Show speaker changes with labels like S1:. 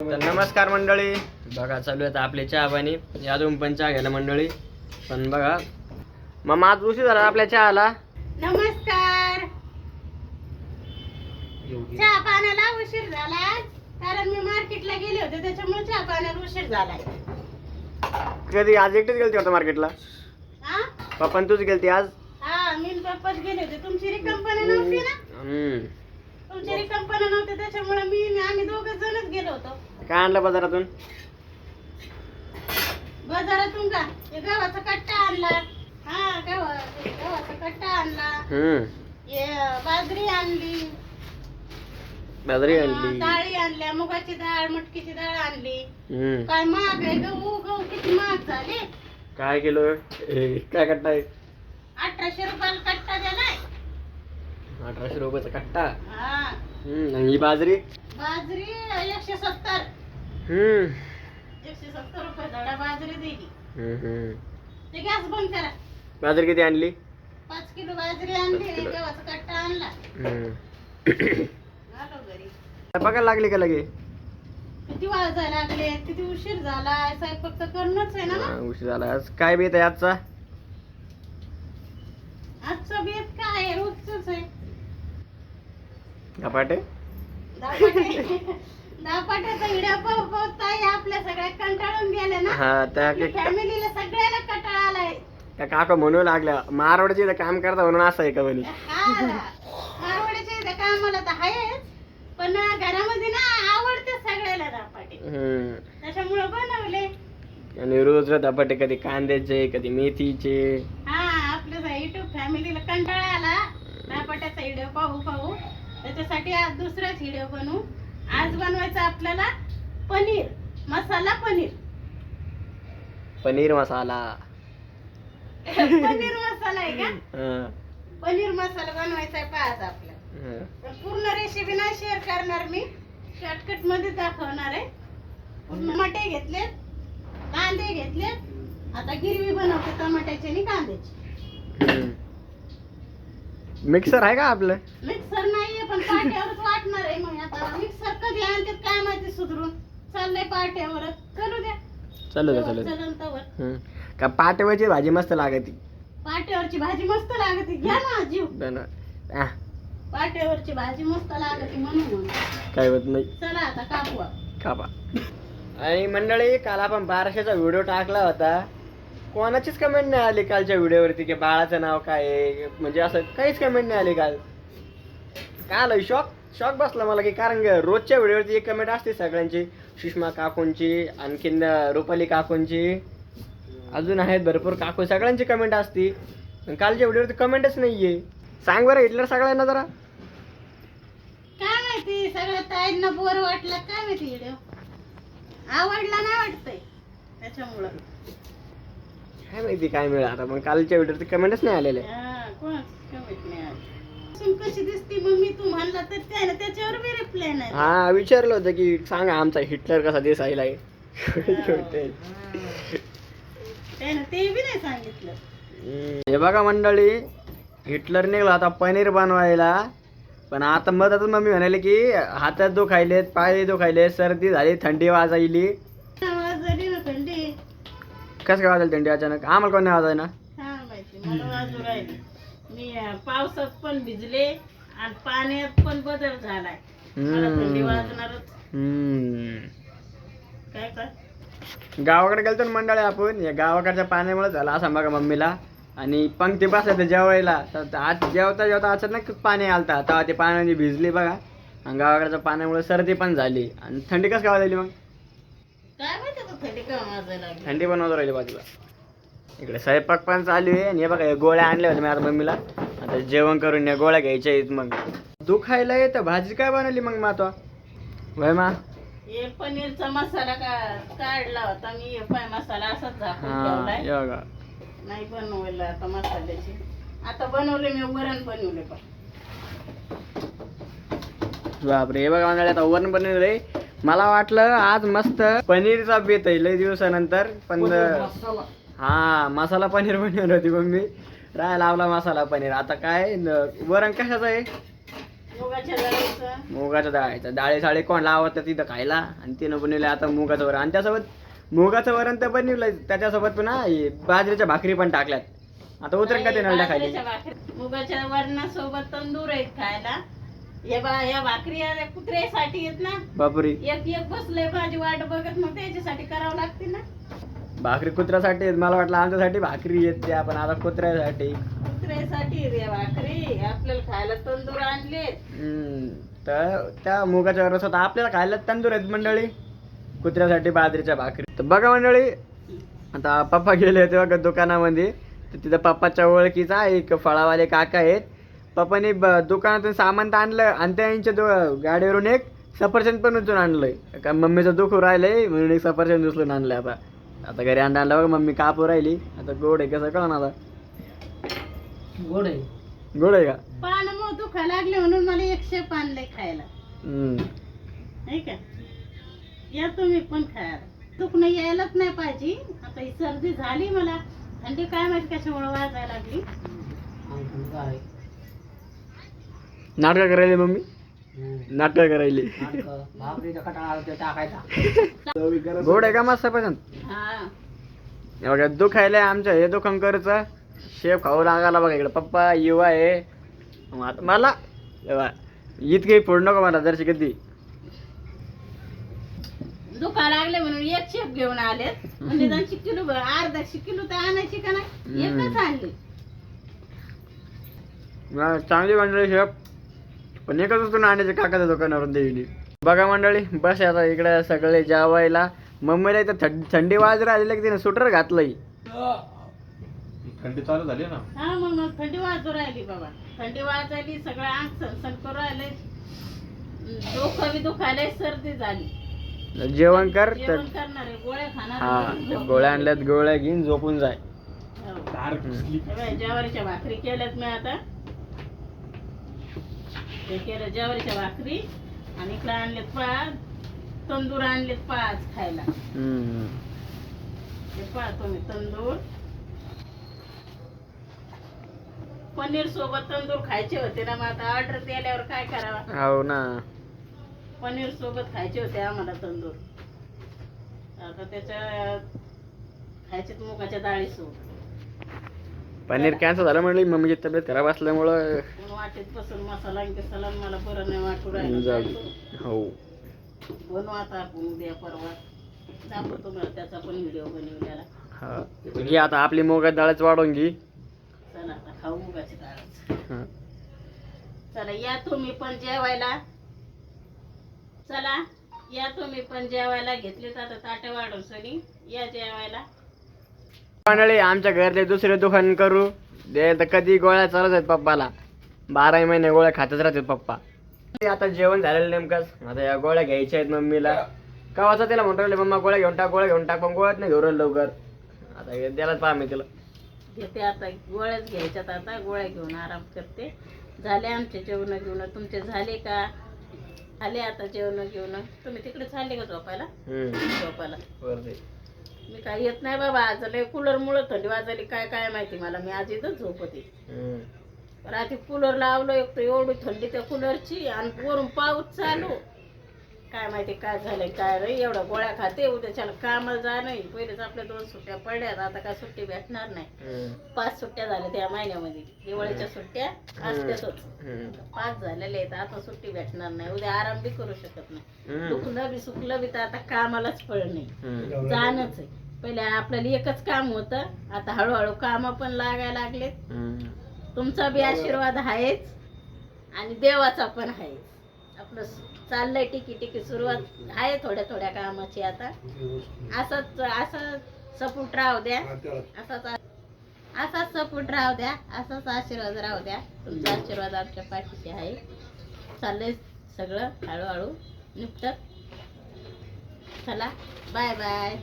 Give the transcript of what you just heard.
S1: तर नमस्कार मंडळी. बघा चालू आहे आता आपले चहा पाणी. अजून पण चहा घ्यायला मंडळी. पण बघा. मग आज उशीर झाला आपल्या चहाला.
S2: नमस्कार. चहा पाण्याला उशीर झाला. कारण मी मार्केटला गेले होते त्याच्यामुळे चहा पाण्याला उशीर झालाय
S1: कधी आज एकटेच गेलती होता मार्केटला?
S2: हा?
S1: पप्पा तूच गेलती आज?
S2: हा मी पप्पाच गेले होते. तुमची रिकंपनी नव्हती ना?
S1: हम्म.
S2: तुमची रिकंपनी नव्हती त्याच्यामुळे मी आम्ही दोघं जणच गेलो होतो.
S1: काय आणलं बाजारातून?
S2: बाजारातून का हे गव्हाचा कट्टा आणला. हा गव्हा गव्हाचा कट्टा आणला.
S1: हम्म.
S2: हे बाजरी आणली.
S1: बाजरी आणली.
S2: डाळी आणल्या मुगाची डाळ मटकीची डाळ आणली.
S1: हम्म.
S2: काय महाग आहे गहू गहू किती महाग झाले.
S1: काय किलो? काय कट्टा आहे?
S2: अठराशे रुपयाला कट्टा दिलाय
S1: अठराशे रुपयाचा कट्टा?
S2: हा.
S1: हम्म आणि ही बाजरी?
S2: बाजरी एकशे सत्तर.
S1: हम्म.
S2: एकशे सत्तर रुपये धडा बाजरी दिली.
S1: हम्म, हम्म.
S2: ते गॅस बंद करा.
S1: बाजरी किती आणली?
S2: पाच किलो बाजरी आणली. गव्हाचा कट्टा आणला.
S1: हम्म.
S2: आलो घरी.
S1: बघायला लागली का लगे?
S2: किती वाजायला लागले किती उशीर झाला स्वयंपाक तर करणंच आहे ना?
S1: हा, उशीर झाला. आज काय बेत आहे आजचा?
S2: आजचा बेत काय आहे? रोजच आहे.
S1: झपाटे
S2: आपल्या सगळ्या कंटाळून ना.
S1: हा त्या
S2: फॅमिलीला सगळ्याला कंटाळा आलाय
S1: त्या काका म्हणू लागल्या मारवाडचे इथं काम करता म्हणून असं आहे का म्हणे?
S2: इथं कामाला तर आहेच पण घरामध्ये ना आवडते सगळ्याला. त्याच्यामुळं बनवले.
S1: आणि रोज धपाटे कधी कांद्याचे कधी मेथीचे.
S2: हा आपल्या युट्यूब फॅमिलीला कंटाळा आला. दापाट्याचा व्हिडिओ पाहू पाहू त्याच्यासाठी आज दुसराच व्हिडिओ बनवू. आज बनवायचं आपल्याला पनीर मसाला पनीर.
S1: पनीर मसाला.
S2: पनीर मसाला आहे का?
S1: हा.
S2: पनीर मसाला बनवायचा आहे पाहत आपल्याला
S1: हा.
S2: तर पूर्ण रेसिपी नाही शेअर करणार मी. शॉर्टकटमध्ये दाखवणार आहे. टमाटे घेतलेत कांदे घेतलेत आता गिरवी बनवते टमाट्याची आणि कांद्याची.
S1: मिक्सर आहे का आपलं?
S2: मिक्सर नाहीये पण पाट्यावरच वाटणार आहे मग आता. मिक्सर कधी आणतात काय माहिती सुधरून. चाललंय पाट्यावरच करू द्या.
S1: चालू दे चालू दे
S2: चलन तवर.
S1: हम्म. का पाटेवाची भाजी मस्त लागती.
S2: पाट्यावरची भाजी मस्त लागते. घ्या ना जीव.
S1: बनव आ,
S2: पाट्यावरची भाजी मस्त लागते म्हणून.
S1: काय होत नाही.
S2: चला आता कापू. आपण.
S1: खापा आणि मंडळी काल आपण बाराशेचा व्हिडिओ टाकला होता. कोणाचीच कमेंट नाही आली कालच्या व्हिडिओवरती की बाळाचं नाव काय आहे म्हणजे असं काहीच कमेंट नाही आली काल. काल शॉक शॉक बसला मला की कारण रोजच्या व्हिडिओवरती एक कमेंट असते सगळ्यांची. सुषमा काकूंची आणखीन रुपाली काकूंची. अजून आहेत भरपूर काकू सगळ्यांची कमेंट असती. कालच्या व्हिडिओवरती कमेंटच नाही आहे सांग बरं हिटलर सगळ्यांना जरा.
S2: काय माहिती सगळ्या ताईंना बोर वाटलं. काय माहिती व्हिडिओ आवडला नाही वाटतंय.
S1: काय माहिती काय मिळालं आता? मग कालच्या व्हिडिओवरती कमेंटच नाही आलेले.
S2: हा, कोणाच comment नाही आलं. सून कशी दिसती मम्मी तू म्हणला तर त्याने त्याच्यावर बी रिप्लाय नाही.
S1: हा विचारलं होतं की सांगा आमचा हिटलर कसा दिसायला आहे?
S2: त्याने ते बी नाही सांगितलं.
S1: हम्म, हे बघा मंडळी हिटलर निघला आता पनीर बनवायला. पण आता मधातच मम्मी म्हणाले की हातात दुखायलेत पाय दुखायले सर्दी झाली थंडी वाजायली. कसं काय वाजायला थंडी अचानक? आम्हाला कोण नाही वाजाय ना
S2: हा माहिती मला वाजू राहिली. मी अं, पावसात पण भिजले आणि पाण्यात पण बदल झालाय. मला थंडी वाजणारच. काय काय
S1: गावाकडे गेलतो ना मंडळी आपण. या गावाकडच्या पाण्यामुळे झाला असं बघा मम्मीला. आणि पंक्ती बसायचं जेवायला. तर आज जेवता जेवता अचानक पाणी आलता. तेव्हा ते पाण्याने भिजली बघा. आणि गावाकडच्या पाण्यामुळे सर्दी पण झाली. आणि थंडी कसं काय वाजली मग?
S2: काय माहिती थंडी
S1: पण वाजू राहिली बाजूला. इकडे स्वयंपाक पण चालू आहे. आणि हे बघा गोळ्या आणल्या होत्या मी आता मम्मीला. आता जेवण करून या गोळ्या घ्यायच्या आहेत मग. दुखायला येतं भाजी काय बनवली मग मातो? वय मा?
S2: हे पनीरचा मसाला का काढला होता. मी हे पाय मसाला असाच
S1: बघा.
S2: नाही बनवलं आता मसाल्याची. आता बनवले मी वरण बनवले पण.
S1: बापरे हे बघा आता वरण बनवलंय. मला वाटलं आज मस्त पनीरचा बेत आहे लय दिवसानंतर पण हा मसाला पनीर बनवली होती मम्मी. राय लावला मसाला पनीर. आता काय वरण कशाचं आहे?
S2: मुगाच्या डाळीचं.
S1: डाळी साळी कोणाला आवडतं तिथं खायला? आणि तिनं बनवलं आता मुगाचं वरण. आणि त्यासोबत मुगाचं वरण तर बनवलंय. त्याच्यासोबत हे बाजरीच्या भाकरी पण टाकल्यात. आता उतरेल का ते नळ्या
S2: भाकरी. मुगाच्या वरणासोबत तंदूर आहेत खायला. हे बा या भाकरी कुत्र्यासाठी येत ना.
S1: बापरी.
S2: एक एक बसले माझी वाट बघत मग त्याच्यासाठी करावं लागते ना.
S1: भाकरी कुत्र्यासाठी आहेत. मला वाटलं आमच्यासाठी भाकरी येत त्या पण आता कुत्र्यासाठी.
S2: कुत्र्यासाठी रे भाकरी. आपल्याला खायला तंदूर आणले.
S1: तर त्या मुगाच्या वरण स्वतः आपल्याला खायला तंदूर आहेत मंडळी कुत्र्यासाठी बाजरीच्या भाकरी. तर बघा मंडळी आता पप्पा गेले होते बघा दुकानामध्ये. तर तिथं पप्पाच्या ओळखीचा एक फळावाले काका आहेत. पप्पाने ब- दुकानातून सामान तर आणलं आणि त्यांच्या दो गाडीवरून एक सफरचंद पण उचलून आणलंय. का मम्मीचं दुःख राहिलंय म्हणून एक सफरचंद उचलून आणलंय आता. आता घरी अंडा आणला बघा मम्मी कापू राहिली. आता गोड आहे कसं कळणार आता.
S3: गोड आहे.
S1: गोड आहे का?
S2: पान मग दुखा लागले म्हणून मला एकशे आणले खायला.
S1: हम्म.
S2: नाही का? या तुम्ही पण खायला दुखणं यायलाच नाही पाहिजे. आता ही सर्दी झाली मला. थंडी काय माहिती कशामुळे वाजायला लागली?
S3: काय
S1: नाटकं करायली मम्मी? नाटकं करायली. गोड आहे का मस्त
S2: हा.
S1: हे बघा दुखायला आमच्या हे दुखंकरचं शेप खाऊ लागायला बघा इकडे. पप्पा युवा आहे. आता मला हे इतके फोड नको मला जरशी कधी.
S2: दुखा लागले म्हणून एक शेप घेऊन आले. म्हणजे दोनशे किलो अर्धा किलो तर आणायची का नाही. एकच आणली.
S1: मला चांगली मंडळी शेप. पण एकच उचलून आणायचे काकाच्या दुकानावरून देईली बघा मंडळी बस आता इकडे सगळे जेवायला. मम्मीला इथं थंड थंडी वाज राहिली की तिने? सुटर घातलंय.
S4: थंडी चालू झाली ना.
S2: हा मग मग थंडी वाजू राहिली बाबा. थंडी वाजायली सगळं अंग सनसन करू राहिले डोकं बी दुखायलंय सर्दी झाली.
S1: जेवण कर तर
S2: जेवण करणार आहे गोळ्या खाणार
S1: हा
S2: आहे.
S1: गोळ्या आणल्यात गोळ्या घेऊन झोपून जाय.
S2: हो. हे ज्वारीच्या भाकरी केल्यात मी आता. हे केलं ज्वारीच्या भाकरी आणि इकडे आणलेत पाच तंदूर आणलेत पाच खायला.
S1: हम्म.
S2: हे पाहतो मी तंदूर. पनीर सोबत तंदूर खायचे होते ना मग आता ऑर्डर दिल्यावर काय करावा?
S1: हो ना.
S2: पनीर सोबत खायचे होते आम्हाला तंदूर. आता त्याच्या खायचे मुगाच्या डाळी सोबत.
S1: पनीर कॅन्सल झालं म्हणलं मम्मीची तब्येत खराब असल्यामुळं
S2: वाटेत बसून मसाला आणि ते मला बरं नाही वाटू राहिलं.
S1: जाऊ? हो.
S2: बनवू आता आपण उद्या परवा. दाखवतो मला त्याचा पण व्हिडिओ बनवलेला.
S1: हा. घे आता आपली मोगात डाळच वाढवून घे.
S2: चला आता खाऊ मुगाची डाळच.
S1: हा.
S2: चला या तुम्ही पण जेवायला. चला या तुम्ही पण जेवायला घेतले तर आता ताटं वाढून सनी या जेवायला.
S1: मंडळी आमच्या घरचे दुसरे दुकान करू. दे तर कधी गोळ्या चालत आहेत पप्पाला. बाराही महिने गोळ्या खातच राहतात पप्पा. आता जेवण झालेलं नेमकंच आता या गोळ्या घ्यायच्या आहेत मम्मीला. कवाचा तिला म्हणून राहिले मम्मा गोळ्या घेऊन टाक गोळ्या घेऊन टाक पण गोळ्यात नाही घेऊन राहिलं लवकर. आता हे द्यायलाच पहा मी तिला.
S2: घेते आता गोळ्याच घ्यायच्यात आता गोळ्या घेऊन आराम करते. झाले आमचे जेवण घेऊन तुमचे झाले का? आले आता जेवण घेऊन तुम्ही तिकडे चालले का झोपायला?
S1: हम्म.
S2: झोपायला. मी काय येत नाही बाबा आज लय कूलर मुळे थंडी वाजली काय काय माहिती मला मी आज इथंच झोपते
S1: हम्म.
S2: रात्री कूलर लावलं एक तर एवढी थंडी त्या कूलरची आणि वरून पाऊस चालू काय माहिती काय झालंय काय रे एवढ्या गोळ्या खाते उद्याच्याला कामाला जा नाही. पहिलेच आपल्या दोन सुट्ट्या पडल्यात आता काय सुट्टी भेटणार नाही. पाच सुट्ट्या झाल्या त्या महिन्यामध्ये. दिवाळीच्या सुट्ट्या असत्यातच. पाच झालेल्या आहेत आता सुट्टी भेटणार नाही. उद्या आराम बी करू शकत नाही. दुखलं बी सुकलं बी तर आता कामालाच पळ नाही. जाणंच आहे. पहिले आपल्याला एकच काम होतं आता हळूहळू काम पण लागायला लागले
S1: हम्म.
S2: तुमचा बी आशीर्वाद आहेच आणि देवाचा पण आहे आपलं चाललंय टिकी टिकी सुरुवात आहे थोड्या थोड्या कामाची आता. असंच असं सपोर्ट राहू द्या. असाच असाच सपोर्ट राहू द्या. असाच आशीर्वाद राहू द्या. तुमचा आशीर्वाद आमच्या पाठीशी आहे. चाललंय सगळं हळूहळू. निपटत. चला बाय बाय.